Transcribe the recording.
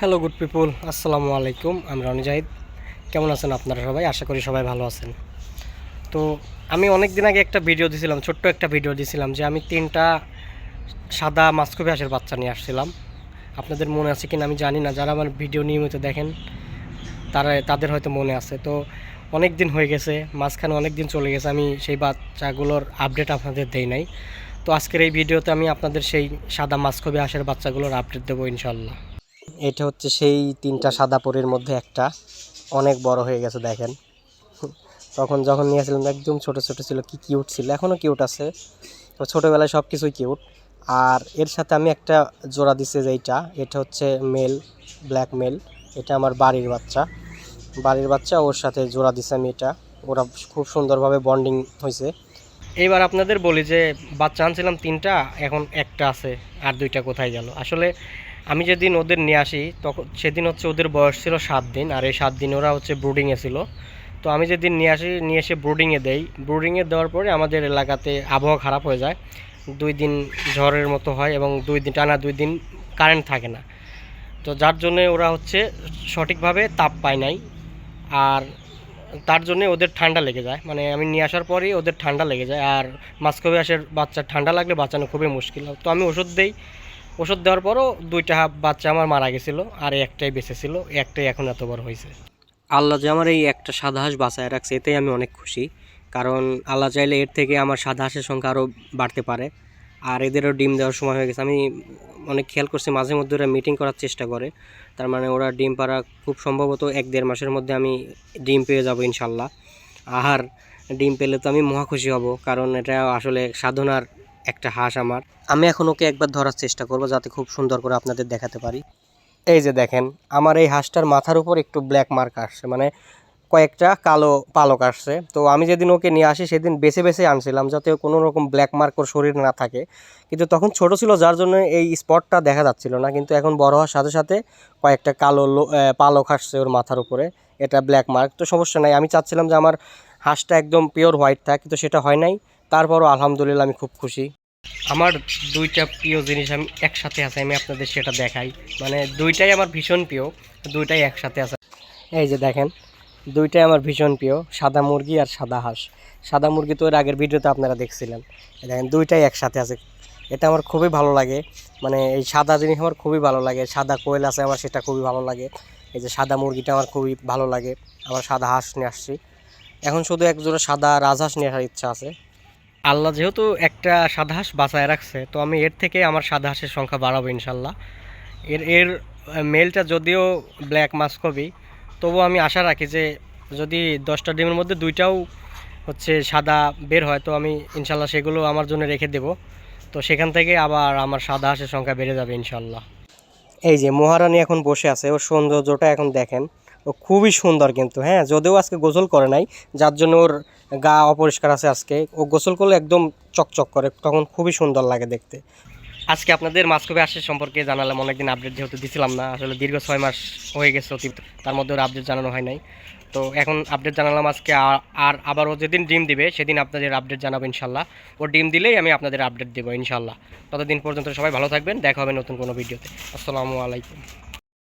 Hello good পিপুল আসসালামু আলাইকুম। আমি রনি জাহিদ কেমন আছেন আপনারা সবাই? আশা করি সবাই ভালো আছেন। তো আমি অনেক দিন আগে একটা ভিডিও দিয়েছিলাম ছোট্ট একটা ভিডিও দিয়েছিলাম যে আমি তিনটা সাদা মাস্কবি হাঁসের বাচ্চা নিয়ে আসছিলাম। আপনাদের মনে আছে কিনা আমি জানি না। যারা আমার ভিডিও নিয়মিত দেখেন, তারা, তাদের হয়তো মনে আছে। তো অনেক দিন হয়ে গেছে, মাঝখানে অনেক দিন চলে গেছে। আমি সেই বাচ্চাগুলোর আপডেট আপনাদের দেই নাই। তো আজকের এই ভিডিওতে আমি আপনাদের সেই সাদা মাস্কবি হাঁসের বাচ্চাগুলোর আপডেট দেবো ইনশাল্লাহ এটা হচ্ছে সেই তিনটা সাদা পরির মধ্যে একটা। অনেক বড় হয়ে গেছে, দেখেন। তখন যখন নিয়েছিলাম, একদম ছোট ছোট ছিল, কি কিউট ছিল এখনও কিউট আছে। তো ছোটোবেলায় সব কিছুই কিউট আর এর সাথে আমি একটা জোড়া দিছি যেইটা এটা হচ্ছে মেল ব্ল্যাক মেল এটা আমার বাড়ির বাচ্চা। বাড়ির বাচ্চা, ওর সাথে জোড়া দিছি আমি এটা। ওরা খুব সুন্দরভাবে বন্ডিং হয়েছে এইবার আপনাদের বলি যে, বাচ্চা আনছিলাম তিনটা, এখন একটা আছে, আর দুইটা কোথায় গেল? আসলে আমি যেদিন ওদের নিয়ে আসি তখন সেদিন হচ্ছে ওদের বয়স ছিল সাত দিন, আর এই সাত দিন ওরা হচ্ছে ব্রুডিংয়ে ছিল। তো আমি যেদিন নিয়ে আসি, নিয়ে এসে ব্রুডিংয়ে দেই। ব্রুডিংয়ে দেওয়ার পরে আমাদের এলাকাতে আবহাওয়া খারাপ হয়ে যায়। দুই দিন ঝড়ের মতো হয় এবং দুই দিন, টানা দুই দিন কারেন্ট থাকে না। তো যার জন্যে ওরা হচ্ছে সঠিকভাবে তাপ পায় নাই। আর তার জন্য ওদের ঠান্ডা লেগে যায়। মানে আমি নিয়ে আসার পরেই ওদের ঠান্ডা লেগে যায়। আর মাস্কবি হাঁসের বাচ্চার ঠান্ডা লাগলে বাঁচানো খুবই মুশকিল। তো আমি ওষুধ দেই। ওষুধ দেওয়ার পরও দুইটা বাচ্চা আমার মারা গেছিল আর একটাই বেঁচে ছিল একটাই এখন এত বড় হয়েছে। আল্লাহ যে আমার এই একটা সাদা হাঁস বাঁচায় রাখছে, এতেই আমি অনেক খুশি। কারণ আল্লাহ চাইলে এর থেকে আমার সাদা হাঁসের সংখ্যা আরও বাড়তে পারে। আর এদেরও ডিম দেওয়ার সময় হয়ে গেছে। আমি অনেক খেয়াল করছি, মাঝে মধ্যে ওরা মিটিং করার চেষ্টা করে। তার মানে ওরা ডিম পাড়া খুব সম্ভবত এক দেড় মাসের মধ্যে আমি ডিম পেয়ে যাব ইনশাল্লাহ। আর ডিম পেলে তো আমি মহা খুশি হব। কারণ এটা আসলে সাধনার একটা হাঁস আমার। আমি এখন ওকে একবার ধরার চেষ্টা করব যাতে খুব সুন্দর করে আপনাদের দেখাতে পারি। এই যে দেখেন, আমার এই হাঁসটার মাথার উপর একটু ব্ল্যাক মার্ক আসছে মানে কয়েকটা কালো পালক আসছে। তো আমি যেদিন ওকে নিয়ে আসি, সেদিন বেছে বেছে আনছিলাম যাতে কোনো রকম ব্ল্যাক মার্ক ওর শরীর না থাকে। কিন্তু তখন ছোট ছিল, যার জন্য এই স্পটটা দেখা যাচ্ছিল না। কিন্তু এখন বড় হওয়ার সাথে সাথে কয়েকটা কালো পালক আসছে ওর মাথার উপরে, এটা ব্ল্যাক মার্ক তো সমস্যা নাই, আমি চাচ্ছিলাম যে আমার হাঁসটা একদম পিওর হোয়াইট থাক, কিন্তু সেটা হয় নাই। তারপরও আলহামদুলিল্লাহ আমি খুব খুশি। আমার দুইটা প্রিয় জিনিস আমি একসাথে আছে আমি আপনাদের সেটা দেখাই। মানে দুইটাই আমার ভীষণ প্রিয় দুইটাই একসাথে আছে। এই যে দেখেন দুইটাই আমার ভীষণ প্রিয় সাদা মুরগি আর সাদা হাঁস। সাদা মুরগি তো এর আগের ভিডিওতে আপনারা দেখছিলেন। দেখেন দুইটাই একসাথে আছে। এটা আমার খুবই ভালো লাগে। মানে এই সাদা জিনিস আমার খুবই ভালো লাগে। সাদা কোয়েল আছে আমার সেটা খুবই ভালো লাগে। এই যে সাদা মুরগিটা আমার খুবই ভালো লাগে। আমার সাদা হাঁস নিয়ে আসছি। এখন শুধু একজোড়া সাদা রাজহাঁস নিয়ে আসার ইচ্ছা আছে। আল্লাহ যেহেতু একটা সাদা হাঁস বাঁচায় রাখছে, তো আমি এর থেকে আমার সাদা হাঁসের সংখ্যা বাড়াবো ইনশাল্লাহ। এর এর মেলটা যদিও ব্ল্যাক মাস্কবি তবুও আমি আশা রাখি যে যদি দশটা ডিমের মধ্যে দুইটাও হচ্ছে সাদা বের হয়, তো আমি ইনশাল্লাহ সেগুলো আমার জন্য রেখে দেব। তো সেখান থেকে আবার আমার সাদা হাঁসের সংখ্যা বেড়ে যাবে ইনশাল্লাহ। এই যে মহারানী এখন বসে আছে, ওর সৌন্দর্যটা এখন দেখেন। খুবই সুন্দর কিন্তু হ্যাঁ? যদিও আজকে গোসল করে নাই, যার জন্য ওর গা অপরিষ্কার আছে আজকে। ও গোসল করলে একদম চকচক করে, তখন খুবই সুন্দর লাগে দেখতে। আজকে আপনাদের মাস্কবে আসে সম্পর্কে জানালাম, অনেকদিন আপডেট যেহেতু দিছিলাম না, আসলে দীর্ঘ ছয় মাস হয়ে গেছে অতীত তার মধ্যে ওর আপডেট জানানো হয় নাই। তো এখন আপডেট জানালাম আজকে, আর- আর আবার ও যেদিন ডিম দিবে, সেদিন আপনাদের আপডেট জানাব ইনশাল্লাহ। ও ডিম দিলেই আমি আপনাদের আপডেট দেবো ইনশাল্লাহ। ততদিন পর্যন্ত সবাই ভালো থাকবেন, দেখা হবে নতুন কোনো ভিডিওতে। আসসালামু আলাইকুম।